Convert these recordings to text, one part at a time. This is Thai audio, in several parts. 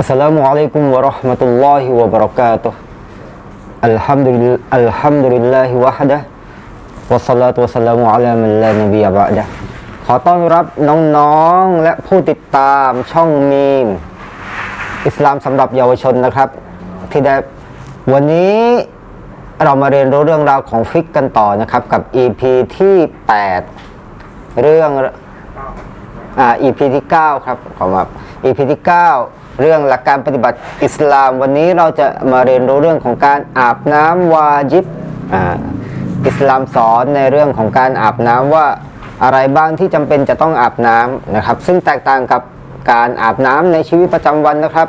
السلام عليكم ورحمة الله وبركاته الحمد لله الحمد لله وحده والصلاة والسلام على من لا نبي بعده ขอต้อนรับน้องๆ และผู้ติดตามช่องมีม อิสลามสำหรับเยาวชนนะครับ ที่ได้วันนี้เรามาเรียนรู้เรื่องราวของฟิกกันต่อนะครับ กับ EP ที่ 8 เรื่องอ่า EP ที่ 9 ครับขอมา EP ที่ 9 เรื่องหลักการปฏิบัติอิสลาม วันนี้เราจะมาเรียนรู้เรื่องของการอาบน้ำวาจิบอิสลามสอนในเรื่องของการอาบน้ำว่าอะไรบ้างที่จำเป็นจะต้องอาบน้ำนะครับ ซึ่งแตกต่างกับการอาบน้ำในชีวิตประจำวันนะครับ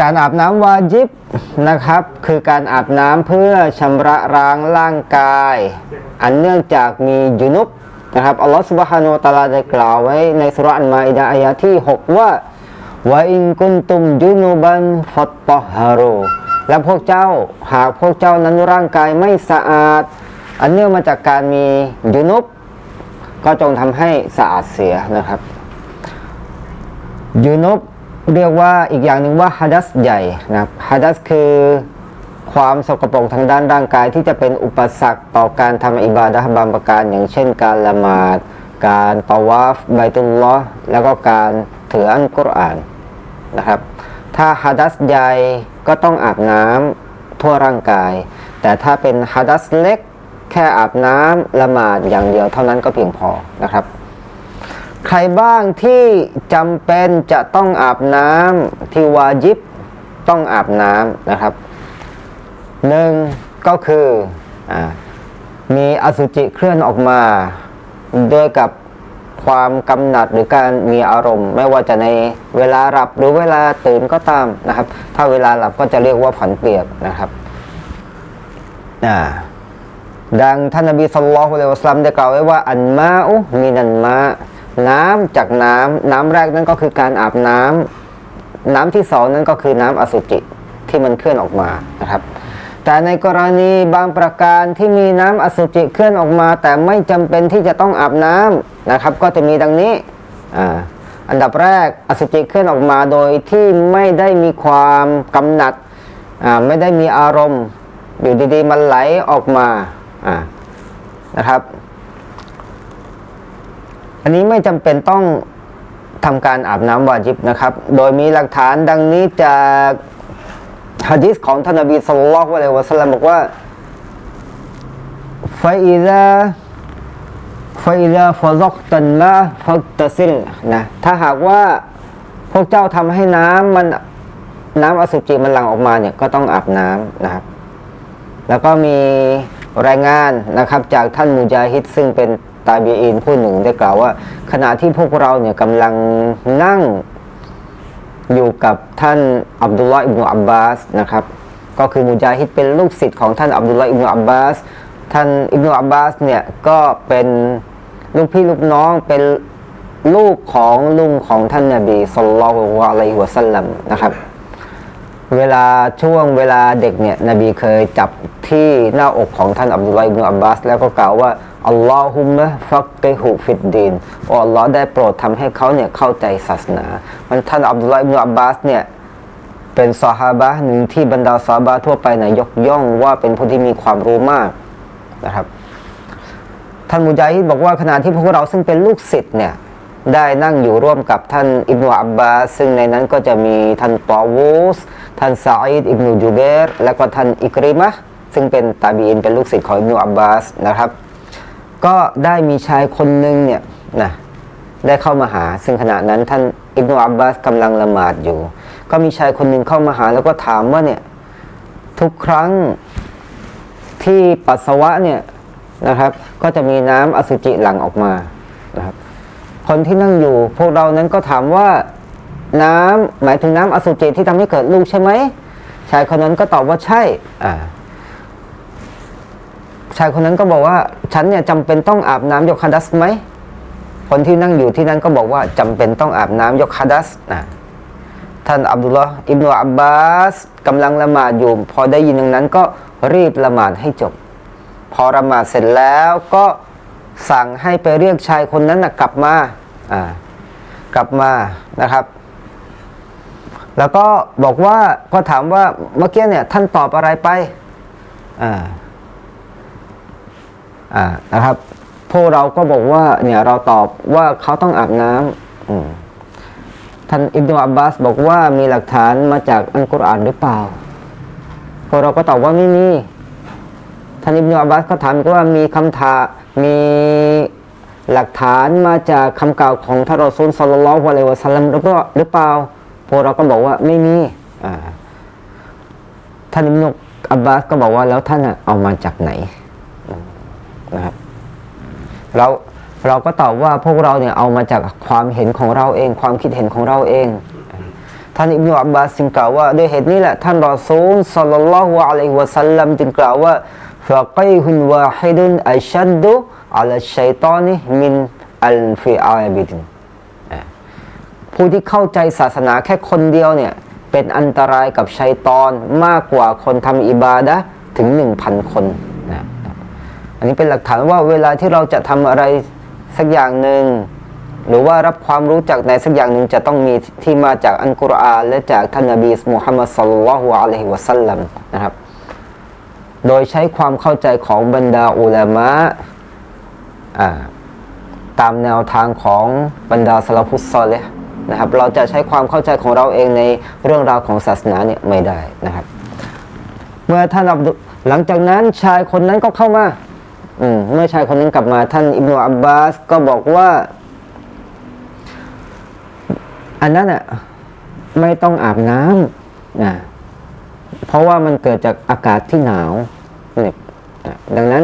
การอาบน้ำวาจิบนะครับ คือการอาบน้ำเพื่อชำระล้างร่างกาย อันเนื่องจากมียุนุบนะครับอัลลอฮฺสุบฮานาอัลตะอาลาได้กล่าวไว้ในสุราะห์อันมาอิดะห์อายะที่ 6 ว่า ว่าอินกุนตุมยุนุบันฟัตตอฮารูและพวกเจ้าหากพวกเจ้านั้นร่างกายไม่สะอาด อันเนื่องมาจากการมียุนุบก็จงทำให้สะอาดเสียนะครับยูนุบเรียกว่าอีกอย่างหนึ่งว่าฮัดัสใหญ่นะครับฮัดัสคือความสกปรกทางด้านร่างกายที่จะเป็นอุปสรรคต่อการทำอิบาดะห์บางประการ อย่างเช่นการละหมาด การตาวาฟไบตุลลอแล้วก็การถืออันกุรอาน นะครับ ถ้าฮัดัสใหญ่ก็ต้องอาบน้ำทั่วร่างกาย แต่ถ้าเป็นฮัดัสเล็กแค่อาบน้ำละหมาดอย่างเดียวเท่านั้นก็เพียงพอนะครับ ใครบ้างที่จำเป็นจะต้องอาบน้ำที่วาจิบต้องอาบน้ำนะครับหนึ่งก็คืออมีอสุจิเคลื่อนออกมาด้วยกับ ความกำหนัดหรือการมีอารมณ์ ไม่ว่าจะในเวลาหลับหรือเวลาตื่นก็ตามนะครับ ถ้าเวลาหลับก็จะเรียกว่าผันเปียกนะครับอ่าดังท่านนบีสุลต่านละฮ์วะสลัมได้กล่าวไว้ว่าอันมาอุมินันมาน้ำจากน้ำน้ำแรกนั้นก็คือการอาบน้ำน้ำที่สองนั้นก็คือน้ำอสุจิที่มันเคลื่อนออกมานะครับ แต่ในกรณีบางประการที่มีน้ำอสุจิเคลื่อนออกมา แต่ไม่จำเป็นที่จะต้องอาบน้ำนะครับ ก็จะมีดังนี้อ,อันดับแรกอสุจิเคลื่อนออกมาโดยที่ไม่ได้มีความกำหนัดไม่ได้มีอารมณ์ อยู่ดีๆ มันไหลออกมาอ่านะครับ อันนี้ไม่จำเป็นต้องทำการอาบน้ำวาจิบนะครับ โดยมีหลักฐานดังนี้จาก ฮะดิษของท่านนบีสุลต่านละฮ์อะลัยฮิวะสัลลัมบอกว่าฟาอิซาฟาอิซาฟะซักตันมาฟักตะซิลนะถ้าหากว่าพวกเจ้าทำให้น้ำมันน้ำอสุจิมันหลั่งออกมาเนี่ยก็ต้องอาบน้ำนะครับ แล้วก็มีรายงานนะครับ จากท่านมุจาฮิดซึ่งเป็นตาบีอินผู้หนึ่งได้กล่าวว่า ขณะที่พวกเราเนี่ยกำลังนั่ง อยู่กับท่านอับดุลลาห์อิบนุอับบาสนะครับก็คือมุจาฮิดเป็นลูกศิษย์ของท่านอับดุลลาห์อิบนุอับบาสท่านอิบนุอับบาสเนี่ยก็เป็นลูกพี่ลูกน้องเป็นลูกของลุงของท่านนบีสุลต่านละอะลัยฮิวสัลลัมนะครับ เวลาช่วงเวลาเด็กเนี่ยนบีเคยจับที่หน้าอกของท่านอับดุลลาห์อิบนุอับบาสแล้วก็กล่าวว่า อัลลอฮุมะฟักกิฮุฟิดดีนโอ้อัลลอฮ์ได้โปรดทำให้เขาเนี่ยเข้าใจศาสนา มันท่านอับดุลลาห์อิบนุอับบาสเนี่ยเป็นซอฮาบะหนึ่งที่บรรดาซอฮาบะทั่วไปเนี่ยยกย่องว่าเป็นผู้ที่มีความรู้มากนะครับท่านมุจาฮิดบอกว่าขณะที่พวกเราซึ่งเป็นลูกศิษย์เนี่ยได้นั่งอยู่ร่วมกับท่านอิบนุอับบาสซึ่งในนั้นก็จะมีท่านตอวูสท่านซาอิดอิบนุจูเบรและก็ท่านอิกริมะซึ่งเป็นตาบีนเป็นลูกศิษย์ของอิบนุอับบาสนะครับ ก็ได้มีชายคนหนึ่งเนี่ยนะได้เข้ามาหา ซึ่งขณะนั้นท่านอิบนุอับบาสกำลังละหมาดอยู่ ก็มีชายคนหนึ่งเข้ามาหาแล้วก็ถามว่าเนี่ยทุกครั้งที่ปัสสาวะเนี่ยนะครับ ก็จะมีน้ำอสุจิหลั่งออกมานะครับคนที่นั่งอยู่ พวกเรานั้นก็ถามว่าน้ำหมายถึงน้ำอสุจิที่ทำให้เกิดลูกใช่ไหมชายคนนั้นก็ตอบว่าใช่อ่า ชายคนนั้นก็บอกว่าฉันเนี่ยจำเป็นต้องอาบน้ำยกฮัดัสไหม คนที่นั่งอยู่ที่นั่นก็บอกว่าจำเป็นต้องอาบน้ำยกฮัดัสนะท่านอับดุลลาห์อิบนุอับบาสกำลังละหมาดอยู่ พอได้ยินดังนั้นก็รีบละหมาดให้จบ พอละหมาดเสร็จแล้วก็สั่งให้ไปเรียกชายคนนั้นนะกลับมาอ่ากลับมานะครับ แล้วก็บอกว่าก็ถามว่าเมื่อกี้เนี่ยท่านตอบอะไรไปอ่า อ่านะครับ พวกเราก็บอกว่าเนี่ยเราตอบว่าเขาต้องอาบน้ำอืท่านอิบนุอับบาสบอกว่ามีหลักฐานมาจากอัลกุรอานหรือเปล่า พวกเราก็ตอบว่าไม่มีท่านอิบนุอับบาสก็ถามว่ามีคำถามมีหลักฐานมาจากคำกล่าวของท่านรอซูลศ็อลลัลลอฮุอะลัยวะซัลลัมหรือเปล่าหรือเปล่า พวกเราก็บอกว่าไม่มีท่านอิบนุอับบาสก็บอกว่าแล้วท่านเอามาจากไหน นะครับเราเราก็ตอบว่าพวกเราเนี่ยเอามาจากความเห็นของเราเอง ความคิดเห็นของเราเอง ท่านอิบนุอับบาสจึงกล่าวว่าด้วยเหตุนี้แหละ ท่านรอซูลศ็อลลัลลอฮุอะลัยฮิวะซัลลัมจึงกล่าวว่าฟะกีฮุนวาฮิดุนอัชัดดุอัลชัยตานิมินอัลฟิอาบิดินผู้ที่เข้าใจศาสนาแค่คนเดียวเนี่ย เป็นอันตรายกับชัยตอนมากกว่าคนทำอิบาดะถึงหนึ่งพันคน อันนี้เป็นหลักฐานว่าเวลาที่เราจะทำอะไรสักอย่างหนึ่งหรือว่ารับความรู้จากในสักอย่างหนึ่งจะต้องมีที่มาจากอันกุรอานและจากท่านนบีมุฮัมมัดสัลลัลลอฮุอะลัยฮิวะสัลลัมนะครับ โดยใช้ความเข้าใจของบรรดาอุลามะอ่าตามแนวทางของบรรดาสลาฟุตซอลเลยนะครับ เราจะใช้ความเข้าใจของเราเองในเรื่องราวของศาสนาเนี่ยไม่ได้นะครับ เมื่อท่านอับหลังจากนั้นชายคนนั้นก็เข้ามา เมื่อชายคนนั้นกลับมาท่านอิบนุอับบาสก็บอกว่า อันนั้นอะไม่ต้องอาบน้ำนะเพราะว่ามันเกิดจากอากาศที่หนาวเนี่ยดังนั้น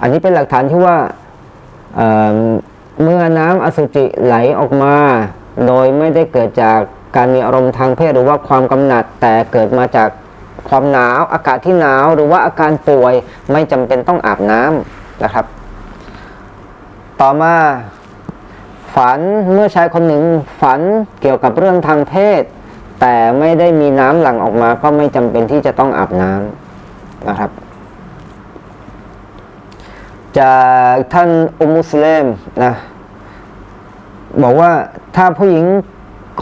อันนี้เป็นหลักฐานที่ว่าเเมื่อน้ำอสุจิไหลออกมา โดยไม่ได้เกิดจากการมีอารมณ์ทางเพศหรือว่าความกำหนัดแต่เกิดมาจาก ความหนาวอากาศที่หนาวหรือว่าอาการป่วยไม่จำเป็นต้องอาบน้ำนะครับ ต่อมาฝันเมื่อชายคนหนึ่งฝันเกี่ยวกับเรื่องทางเพศ แต่ไม่ได้มีน้ำหลั่งออกมาก็ไม่จำเป็นที่จะต้องอาบน้ำนะครับ จากท่านอุมมุสเลมนะบอกว่าถ้าผู้หญิง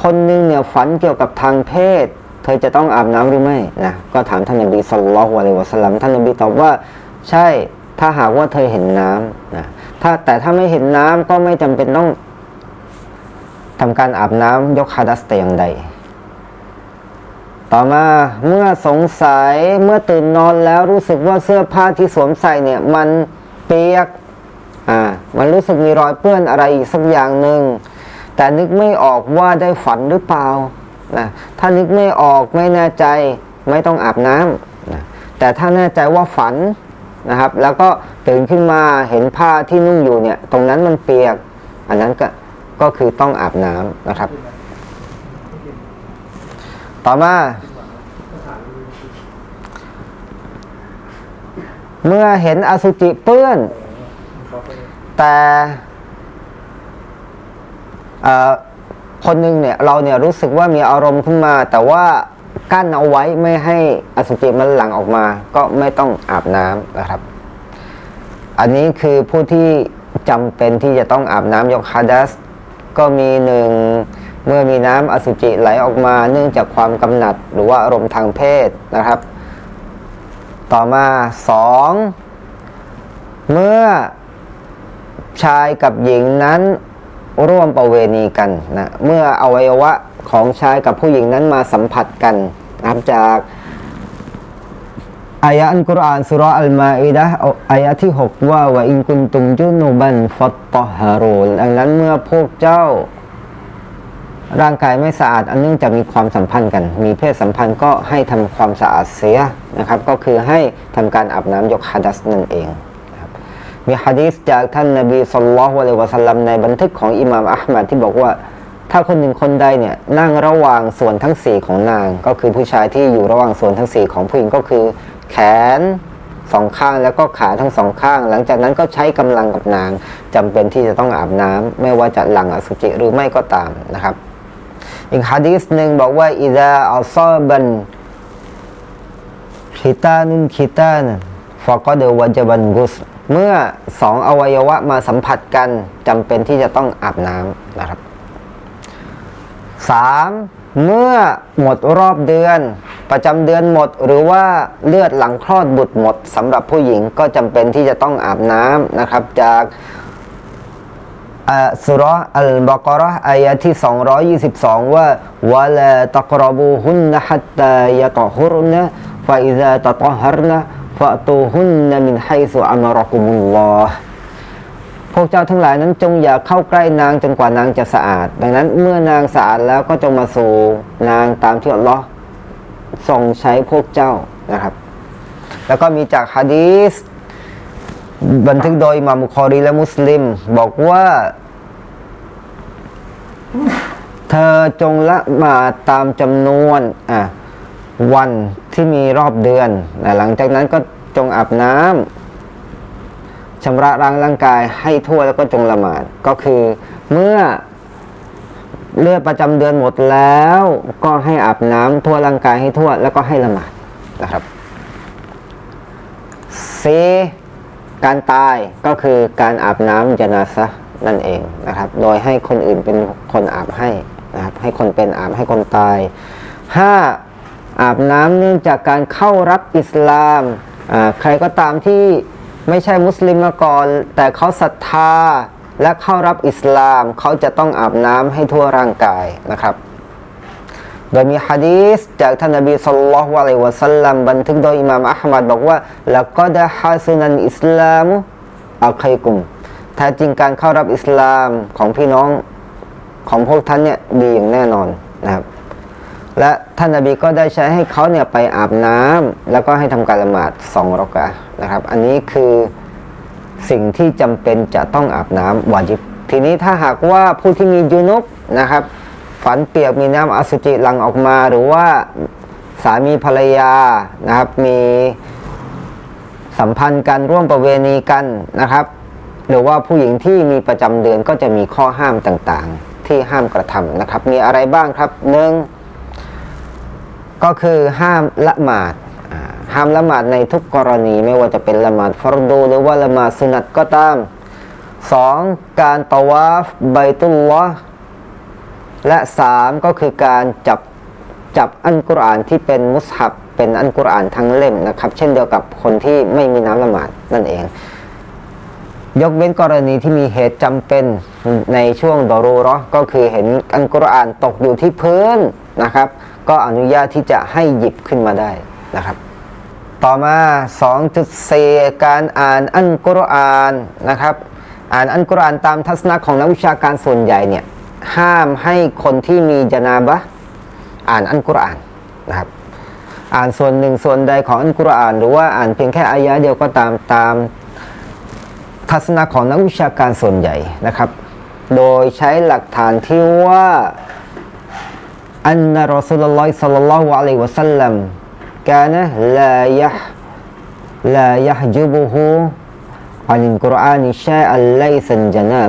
คนหนึ่งเนี่ยฝันเกี่ยวกับทางเพศ เธอจะต้องอาบน้ำหรือไม่นะก็ถามท่านนบีสุลต่านละฮ์อะลัยฮิวะสัลลัมท่านนบีตอบว่าใช่ถ้าหากว่าเธอเห็นน้ำนะถ้าแต่ถ้าไม่เห็นน้ำก็ไม่จำเป็นต้องทำการอาบน้ำยกฮาดัสแต่อย่างใด ต่อมาเมื่อสงสัยเมื่อตื่นนอนแล้วรู้สึกว่าเสื้อผ้าที่สวมใส่เนี่ย มันเปียกอ่ามันรู้สึกมีรอยเปื้อนอะไรอีกสักอย่างหนึ่งแต่นึกไม่ออกว่าได้ฝันหรือเปล่า นะถ้านึกไม่ออกไม่แน่ใจไม่ต้องอาบน้ำนะแต่ถ้าแน่ใจว่าฝันนะครับ แล้วก็ตื่นขึ้นมาเห็นผ้าที่นุ่งอยู่เนี่ย ตรงนั้นมันเปียก อันนั้นก็ก็คือต้องอาบน้ำนะครับ ต่อมาเมื่อเห็นอสุจิเปื้อน แต่เออ คนหนึ่งเนี่ยเราเนี่ยรู้สึกว่ามีอารมณ์ขึ้นมา แต่ว่ากั้นเอาไว้ไม่ให้อสุจิมันหลั่งออกมา ก็ไม่ต้องอาบน้ำนะครับ อันนี้คือผู้ที่จำเป็นที่จะต้องอาบน้ำยกฮาดัสก็มีหนึ่งเมื่อมีน้ำอสุจิไหลออกมาเนื่องจากความกำหนัดหรือว่าอารมณ์ทางเพศนะครับ ต่อมาสองเมื่อชายกับหญิงนั้น ร่วมประเวณีกันนะเมื่ออวัยวะของชายกับผู้หญิงนั้นมาสัมผัสกันนะครับจากอายะอัลกุรอานสุรณ์อัลมาอิดะอายะที่ 6 ว่าวอินกุนตุมจุนุบันฟัตตอฮารูนดังนั้นเมื่อพวกเจ้า ร่างกายไม่สะอาด อันเนื่องจากมีความสัมพันธ์กัน มีเพศสัมพันธ์ก็ให้ทำความสะอาดเสียนะครับ ก็คือให้ทำการอาบน้ำยกฮะดัสนั่นเอง มีฮะดีษจากท่านนบีสุลต่านละฮ์อะลัยฮิวะสัลลัมในบันทึกของอิหม่ามอัลมัดที่บอกว่า ถ้าคนหนึ่งคนใดเนี่ยนั่งระหว่างส่วนทั้งสี่ของนาง ก็คือผู้ชายที่อยู่ระหว่างส่วนทั้งสี่ของผู้หญิงก็คือ แขนสองข้างแล้วก็ขาทั้งสองข้าง หลังจากนั้นก็ใช้กำลังกับนางจำเป็นที่จะต้องอาบน้ำไม่ว่าจะหลังอสุจิหรือไม่ก็ตามนะครับ อีกฮะดีษหนึ่งบอกว่าอิดาอัลซอบันคิตานุนคิตานฟะกอเดวะจบันกุส เมื่อสองอวัยวะมาสัมผัสกันจำเป็นที่จะต้องอาบน้ำนะครับสามเมื่อหมดรอบเดือน ประจำเดือนหมดหรือว่าเลือดหลังคลอดบุตรหมดสำหรับผู้หญิงก็จำเป็นที่จะต้องอาบน้ำนะครับ จากอ่าสุรอัลบากระอายะที่ 222 ว่าวะลาตักรบูฮุนนะฮัตตายะตอฮุรนะฟะอิซาตะตอฮรนะ ฟะตูฮุนนะมินไฮซุอัมรกุมุลลอพวกเจ้าทั้งหลายนั้นจงอย่าเข้าใกล้นางจนกว่านางจะสะอาด ดังนั้นเมื่อนางสะอาดแล้วก็จงมาสู่นางตามที่อัลลอฮ์ทรงใช้พวกเจ้านะครับ แล้วก็มีจากฮะดีษบันทึกโดยมามุคอรีและมุสลิม บอกว่า เธอจงละมาตามจำนวนอะ วันที่มีรอบเดือนนะหลังจากนั้นก็จงอาบน้ำชำระล้างร่างกายให้ทั่วแล้วก็จงละหมาด ก็คือเมื่อเลือดประจำเดือนหมดแล้ว ก็ให้อาบน้ำทั่วร่างกายให้ทั่วแล้วก็ให้ละหมาดนะครับสีการตายก็คือการอาบน้ำจนาซะนั่นเองนะครับ โดยให้คนอื่นเป็นคนอาบให้นะครับให้คนเป็นอาบให้คนตายห้า อาบน้ำเนื่องจากการเข้ารับอิสลามใครก็ตามที่ไม่ใช่มุสลิมมาก่อน แต่เขาศรัทธาและเข้ารับอิสลาม เขาจะต้องอาบน้ำให้ทั่วร่างกายนะครับ โดยมีฮะดีษจากท่านนบีสุลต่านละฮ์อะลัยวะสัลลัมบันทึกโดยอิหม่ามอัลมัดบอกว่าละก็ดะฮาสุนันอิสลามอัลไคกุมแท้จริงการเข้ารับอิสลามของพี่น้องของพวกท่านเนี่ยดีอย่างแน่นอนนะครับ และท่านนบีก็ได้ใช้ให้เขาเนี่ยไปอาบน้ำแล้วก็ให้ทำการละหมาดสองรอกะนะครับ อันนี้คือสิ่งที่จำเป็นจะต้องอาบน้ำวาจิบ ทีนี้ถ้าหากว่าผู้ที่มียูนุบนะครับ ฝันเปียกมีน้ำอสุจิหลั่งออกมา หรือว่าสามีภรรยานะครับ มีสัมพันธ์กันร่วมประเวณีกันนะครับ หรือว่าผู้หญิงที่มีประจำเดือนก็จะมีข้อห้ามต่างๆ ที่ห้ามกระทำนะครับ มีอะไรบ้างครับหนึ่ง ก็คือห้ามละหมาดห้ามละหมาดในทุกกรณีไม่ว่าจะเป็นละหมาดฟารดูหรือว่าละหมาดสุนัตก็ตามสองการตวาฟไบตุลลอและสามก็คือการจับจับอันกุรอานที่เป็นมุสฮับเป็นอันกุรอานทั้งเล่มนะครับ เช่นเดียวกับคนที่ไม่มีน้ำละหมาดนั่นเอง ยกเว้นกรณีที่มีเหตุจำเป็นในช่วงดอรูราะห์ก็คือเห็นอันกุรอานตกอยู่ที่พื้นนะครับ ก็อนุญาตที่จะให้หยิบขึ้นมาได้นะครับ ต่อมา 2.4 การอ่านอันกุรอานนะครับอ่านอันกุรอานตามทัศนะของนักวิชาการส่วนใหญ่เนี่ยห้ามให้คนที่มีจนาบะอ่านอันกุรอานนะครับอ่านส่วนหนึ่งส่วนใดของอันกุรอาน หรือว่าอ่านเพียงแค่อายะเดียวก็ตามตามทัศนะของนักวิชาการส่วนใหญ่นะครับ โดยใช้หลักฐานที่ว่า อันนรอสุลลอฮิสัลลัลลอฮุอะลัยฮิวะสัลลัมกานะลายะลายะจุบุฮูอันกุรอานิชัยอัลไลซันจนา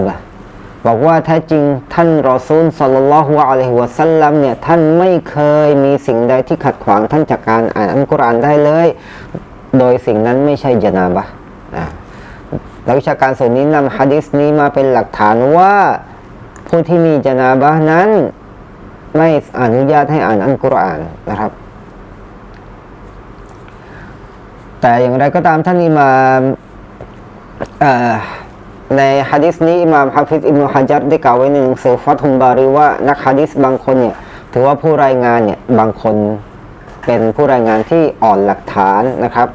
บอกว่าแท้จริงท่านรอซูลสัลลัลลอฮุอะลัยฮิวะสัลลัมเนี่ยท่านไม่เคยมีสิ่งใดที่ขัดขวางท่านจากการอ่านอัลกุรอานได้เลย โดยสิ่งนั้นไม่ใช่จนาบะอ่านักวิชาการส่วนนี้นำฮะดิษนี้มาเป็นหลักฐานว่าผู้ที่มีจนาบะนั้น ไม่อนุญาตให้อ่านอัลกุรอานนะครับ แต่อย่างไรก็ตามท่านอิมามในฮะดิษนี้อิมามฮะฟิซอิบนุฮะจัดได้กล่าวไว้ในหนังสือฟัตฮุมบารีว่านักฮะดิษบางคนเนี่ยถือว่าผู้รายงานเนี่ยบางคนเป็นผู้รายงานที่อ่อนหลักฐานนะครับ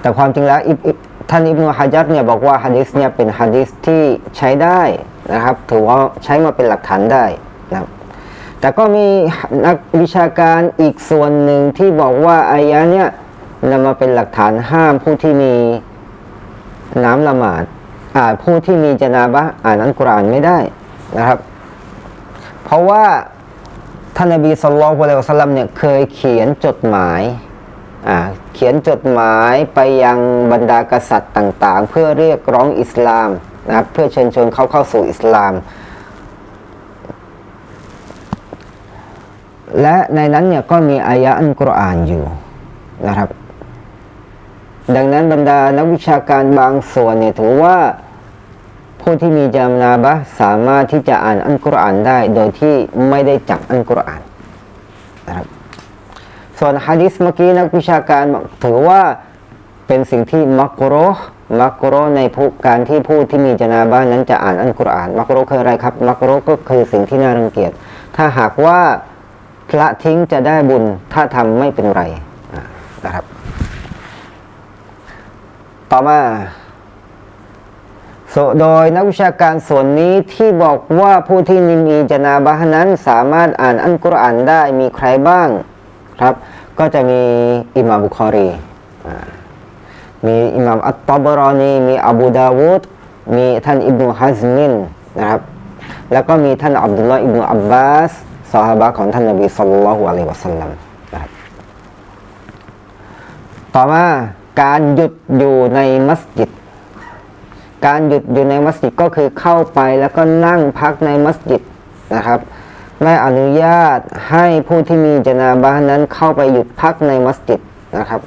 แต่ความจริงแล้วท่านอิบนุฮะจัดเนี่ยบอกว่าฮะดิษเนี่ยเป็นฮะดิษที่ใช้ได้นะครับ ถือว่าใช้มาเป็นหลักฐานได้นะครับ แต่ก็มีนักวิชาการอีกส่วนหนึ่งที่บอกว่าอายะเนี่ยนำมาเป็นหลักฐานห้ามผู้ที่มีน้ำละหมาดอ่าผู้ที่มีจนาบะอ่านอัลกุรอานไม่ได้นะครับ เพราะว่าท่านนบีสุลต่านละวะสัลลัมเนี่ยเคยเขียนจดหมายอ่าเขียนจดหมายไปยังบรรดากษัตริย์ต่าง ๆ เพื่อเรียกร้องอิสลามนะครับเพื่อเชิญชวนเขาเข้าสู่อิสลาม และในนั้นเนี่ยก็มีอายะอันกุรอานอยู่นะครับ ดังนั้นบรรดานักวิชาการบางส่วนเนี่ยถือว่าผู้ที่มีจามนาบะสามารถที่จะอ่านอันกุรอานได้ โดยที่ไม่ได้จับอันกุรอานนะครับส่วนฮะดิษเมื่อกี้นักวิชาการถือว่าเป็นสิ่งที่มักโรห์มักโรห์ในผู้การที่ผู้ที่มีจนาบ้านนั้นจะอ่านอัลกุรอานมักโรห์คืออะไรครับมักโรห์ก็คือสิ่งที่น่ารังเกียจถ้าหากว่า ละทิ้งจะได้บุญถ้าทำไม่เป็นไรนะครับ ต่อมาโดยนักวิชาการส่วนนี้ที่บอกว่าผู้ที่นิมีจนาบะห์นั้นสามารถอ่านอัลกุรอานได้มีใครบ้างครับ ก็จะมีอิหม่ามบุคอรีมีอิหม่ามอัตตบรอนีมีอบูดาวูดมีท่านอิบนุฮัซมินนะครับ แล้วก็มีท่านอับดุลลอฮ์อิบนุอับบาส ซอฮาบะของท่านนบีศ็อลลัลลอฮุอะลัยวะสัลลัมนะครับต่อมาการหยุดอยู่ในมัสยิด การหยุดอยู่ในมัสยิดก็คือเข้าไปแล้วก็นั่งพักในมัสยิดนะครับ ไม่อนุญาตให้ผู้ที่มีจนาบะห์นั้นเข้าไปหยุดพักในมัสยิดนะครับ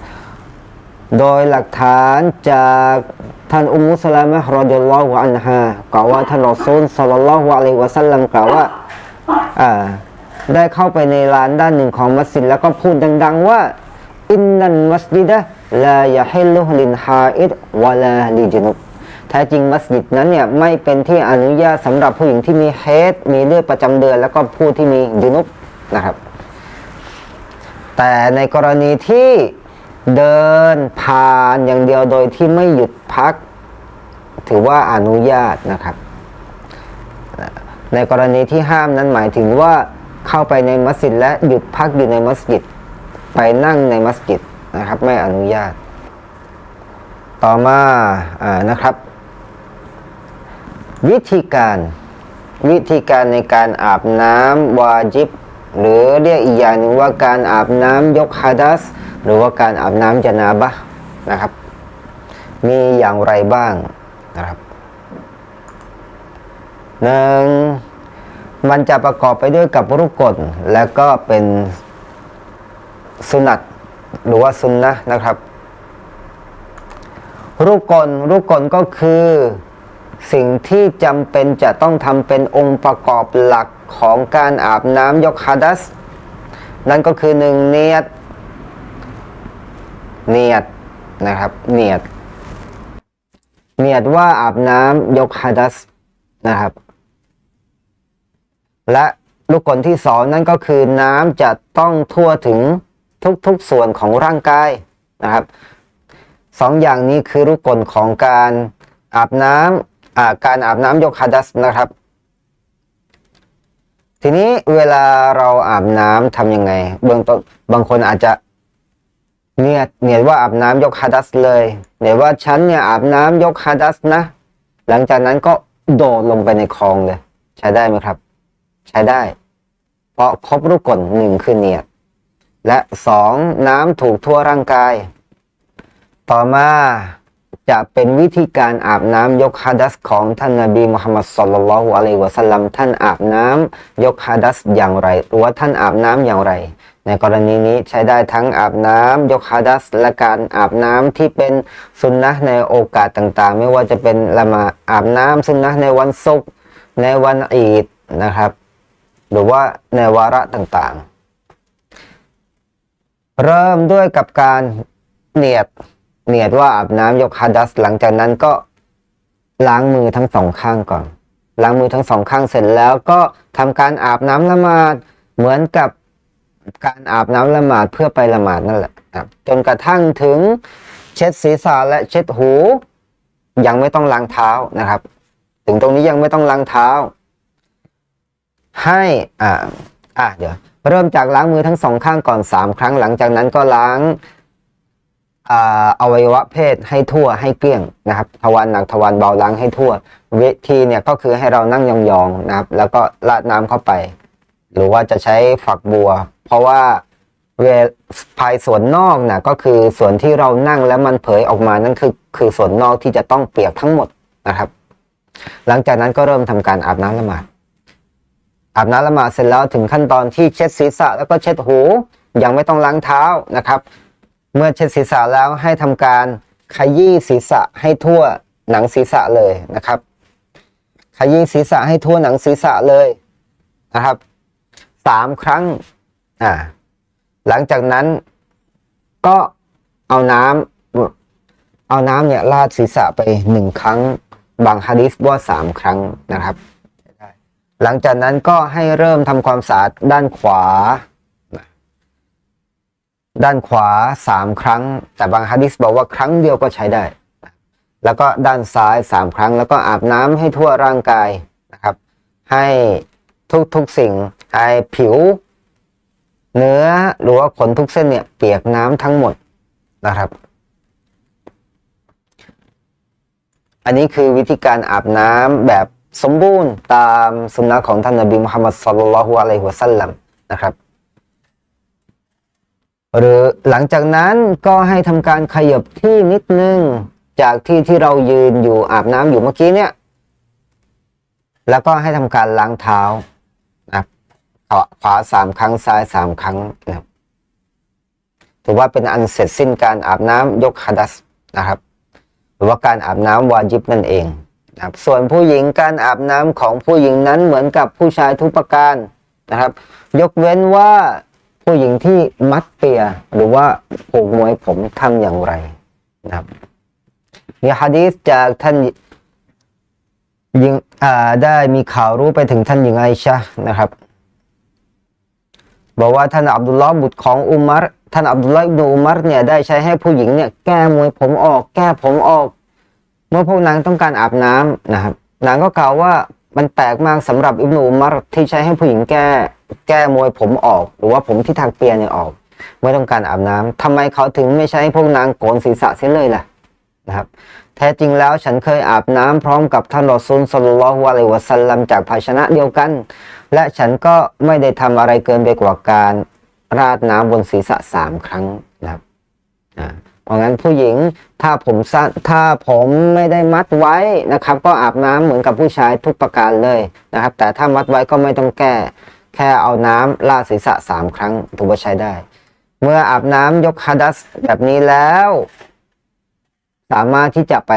โดยหลักฐานจากท่านอุมมุสลามะฮ์รอดิลลอฮุอันฮากล่าวว่าท่านรอซูลศ็อลลัลลอฮุอะลัยวะซัลลัมกล่าวว่าอ่า ได้เข้าไปในลานด้านหนึ่งของมัสยิดแล้วก็พูดดัง ๆ ว่าอินนันมัสยิดะลายะฮิลลุลินฮาอิดวะลาลิจนุบแท้จริงมัสยิดนั้นเนี่ยไม่เป็นที่อนุญาตสำหรับผู้หญิงที่มีเฮดมีเลือดประจำเดือน แล้วก็ผู้ที่มีจุนุบนะครับ แต่ในกรณีที่เดินผ่านอย่างเดียวโดยที่ไม่หยุดพัก ถือว่าอนุญาตนะครับ ในกรณีที่ห้ามนั้นหมายถึงว่า เข้าไปในมัสยิดและหยุดพักอยู่ในมัสยิด ไปนั่งในมัสยิดนะครับ ไม่อนุญาต ต่อมาอ่านะครับ วิธีการวิธีการในการอาบน้ำวาจิบ หรือเรียกอีกอย่างหนึ่งว่าการอาบน้ำยกฮะดัส หรือว่าการอาบน้ำจนาบะนะครับ มีอย่างไรบ้างนะครับหนึ่ง มันจะประกอบไปด้วยกับรุกกลและก็เป็นสุนัตหรือว่าซุนนะนะครับ รูปกลรูปกลก็คือสิ่งที่จำเป็นจะต้องทำเป็นองค์ประกอบหลักของการอาบน้ำยกฮะดัส นั่นก็คือหนึ่งเนียดเนียดนะครับเนียดเนียดว่าอาบน้ำยกฮะดัสนะครับ และลูกกลที่สองนั่นก็คือน้ำจะต้องทั่วถึงทุกๆส่วนของร่างกายนะครับสองอย่างนี้คือรูปกลของการอาบน้ำการอาบน้ำยกฮะดัสนะครับ ทีนี้เวลาเราอาบน้ำทำยังไง เบื้องต้นบางคนอาจจะเนียดเนียดว่าอาบน้ำยกฮะดัสเลยเนียดว่าฉันเนี่ยอาบน้ำยกฮะดัสนะ หลังจากนั้นก็โดดลงไปในคลองเลย ใช้ได้ไหมครับ ใช้ได้ เพราะครบรูปกลหนึ่งคือเนียด และสองน้ำถูกทั่วร่างกาย ต่อมาจะเป็นวิธีการอาบน้ำยกฮะดัสของท่านนบีมุฮัมมัดสุลลัลฮุอะลัยวะสัลลัมท่านอาบน้ำยกฮะดัสอย่างไรหรือว่าท่านอาบน้ำอย่างไร ในกรณีนี้ใช้ได้ทั้งอาบน้ำยกฮะดัสและการอาบน้ำที่เป็นสุนนะในโอกาสต่างๆ ไม่ว่าจะเป็นละมาอาบน้ำสุนนะในวันศุกร์ในวันอีดนะครับ หรือว่าในวาระต่างๆ เริ่มด้วยกับการเนียดเนียดว่าอาบน้ำยกฮะดัสหลังจากนั้นก็ล้างมือทั้งสองข้างก่อน ล้างมือทั้งสองข้างเสร็จแล้วก็ทำการอาบน้ำละหมาดเหมือนกับการอาบน้ำละหมาดเพื่อไปละหมาดนั่นแหละจนกระทั่งถึงเช็ดศีรษะและเช็ดหู ยังไม่ต้องล้างเท้านะครับ ถึงตรงนี้ยังไม่ต้องล้างเท้า ให้อ่าอะเดี๋ยวเริ่มจากล้างมือทั้งสองข้างก่อนสามครั้งหลังจากนั้นก็ล้างอวัยวะเพศให้ทั่วให้เกลี้ยงนะครับทวารหนักทวารเบาล้างให้ทั่ว วิธีเนี่ยก็คือให้เรานั่งยองๆนะครับ แล้วก็ราดน้ำเข้าไป หรือว่าจะใช้ฝักบัว เพราะว่าเวภายส่วนนอกนะก็คือส่วนที่เรานั่งแล้วมันเผยออกมานั่นคือคือส่วนนอกที่จะต้องเปียกทั้งหมดนะครับ หลังจากนั้นก็เริ่มทำการอาบน้ำละหมาด อาบน้ำละหมาดเสร็จแล้วถึงขั้นตอนที่เช็ดศีรษะแล้วก็เช็ดหู ยังไม่ต้องล้างเท้านะครับ เมื่อเช็ดศีรษะแล้วให้ทำการขยี้ศีรษะให้ทั่วหนังศีรษะเลยนะครับ ขยี้ศีรษะให้ทั่วหนังศีรษะเลยนะครับสามครั้งอ่าหลังจากนั้นก็เอาน้ำเอาน้ำเนี่ยราดศีรษะไปหนึ่งครั้ง บางฮะดิษว่าสามครั้งนะครับ หลังจากนั้นก็ให้เริ่มทำความสะอาดด้านขวา ด้านขวาสามครั้ง แต่บางฮะดิษบอกว่าครั้งเดียวก็ใช้ได้ แล้วก็ด้านซ้ายสามครั้ง แล้วก็อาบน้ำให้ทั่วร่างกายนะครับ ให้ทุกทุกสิ่งให้ผิว เนื้อหรือว่าขนทุกเส้นเนี่ยเปียกน้ำทั้งหมดนะครับอันนี้คือวิธีการอาบน้ำแบบ สมบูรณ์ตามสุนนะของท่านนบีมุฮัมมัดสุลลัลลอฮุอะลัยฮิวะสัลลัมนะครับ หรือหลังจากนั้นก็ให้ทำการขยับที่นิดนึง จากที่ที่เรายืนอยู่อาบน้ำอยู่เมื่อกี้เนี่ยแล้วก็ให้ทำการล้างเท้านะขวาขวาสามครั้งซ้ายสามครั้งนะถือว่าเป็นอันเสร็จสิ้นการอาบน้ำยกฮัดัสนะครับ หรือว่าการอาบน้ำวาจิบนั่นเอง นะครับส่วนผู้หญิงการอาบน้ำของผู้หญิงนั้นเหมือนกับผู้ชายทุกประการนะครับ ยกเว้นว่าผู้หญิงที่มัดเปียหรือว่าผูกมวยผมทำอย่างไรนะครับมีฮะดีษจากท่านหญิงอ่าได้มีข่าวรู้ไปถึงท่านหญิงไอชะนะครับบอกว่าท่านอับดุลลอฮ์บุตรของอุมัรท่านอับดุลลอฮ์อิบนุอุมัรเนี่ยได้ใช้ให้ผู้หญิงเนี่ยแก้มวยผมออก แก้ผมออก เมื่อพวกนางต้องการอาบน้ำนะครับ นางก็กล่าวว่ามันแปลกมากสำหรับอิบนุอุมัรที่ใช้ให้ผู้หญิงแก้แก้มวยผมออก หรือว่าผมที่ทางเปียเนี่ยออกไม่ต้องการอาบน้ำทำไมเขาถึงไม่ใช้พวกนางโกนศีรษะเสียเลยล่ะนะครับแท้จริงแล้วฉันเคยอาบน้ำพร้อมกับท่านรอซูลสลลัลลอฮุอะลัยวะสัลลัมจากภาชนะเดียวกัน และฉันก็ไม่ได้ทำอะไรเกินไปกว่าการราดน้ำบนศีรษะสามครั้งนะครับอ่า เพราะงั้นผู้หญิงถ้าผมสั้นถ้าผมไม่ได้มัดไว้นะครับ ก็อาบน้ำเหมือนกับผู้ชายทุกประการเลยนะครับ แต่ถ้ามัดไว้ก็ไม่ต้องแก้ แค่เอาน้ำราดศีรษะสามครั้งถือว่าใช้ได้ เมื่ออาบน้ำยกฮัดัสแบบนี้แล้ว สามารถที่จะไป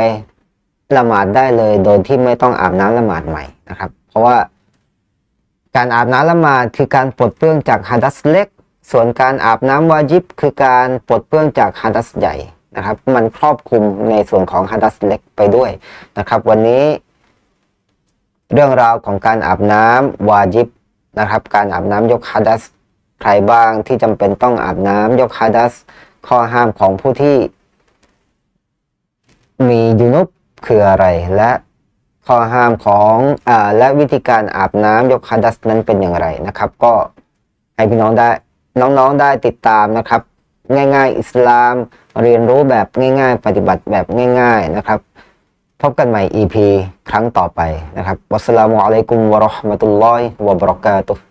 ละหมาดได้เลยโดยที่ไม่ต้องอาบน้ำละหมาดใหม่นะครับ เพราะว่าการอาบน้ำละหมาดคือการปลดเปลื้องจากฮัดัสเล็ก ส่วนการอาบน้ำวาจิบคือการปลดเปลื้องจากฮัดัสใหญ่นะครับ มันครอบคลุมในส่วนของฮัดัสเล็กไปด้วยนะครับ วันนี้ เรื่องราวของการอาบน้ำวาจิบนะครับ การอาบน้ำยกฮัดัสใครบ้างที่จำเป็นต้องอาบน้ำยกฮัดัสข้อห้ามของผู้ที่ มียูนุบคืออะไรและข้อห้ามของอ่าและวิธีการอาบน้ำยกฮัดัสนั้นเป็นอย่างไรนะครับ ก็ให้พี่น้องได้ น้องๆได้ติดตามนะครับ ง่าย ๆ อิสลาม เรียนรู้แบบง่าย ๆ ปฏิบัติแบบง่าย ๆนะครับ พบกันใหม่ EP ครั้งต่อไปนะครับวัสสลามุอะลัยกุมวะเราะห์มะตุลลอฮิวะบะเราะกาตุฮ์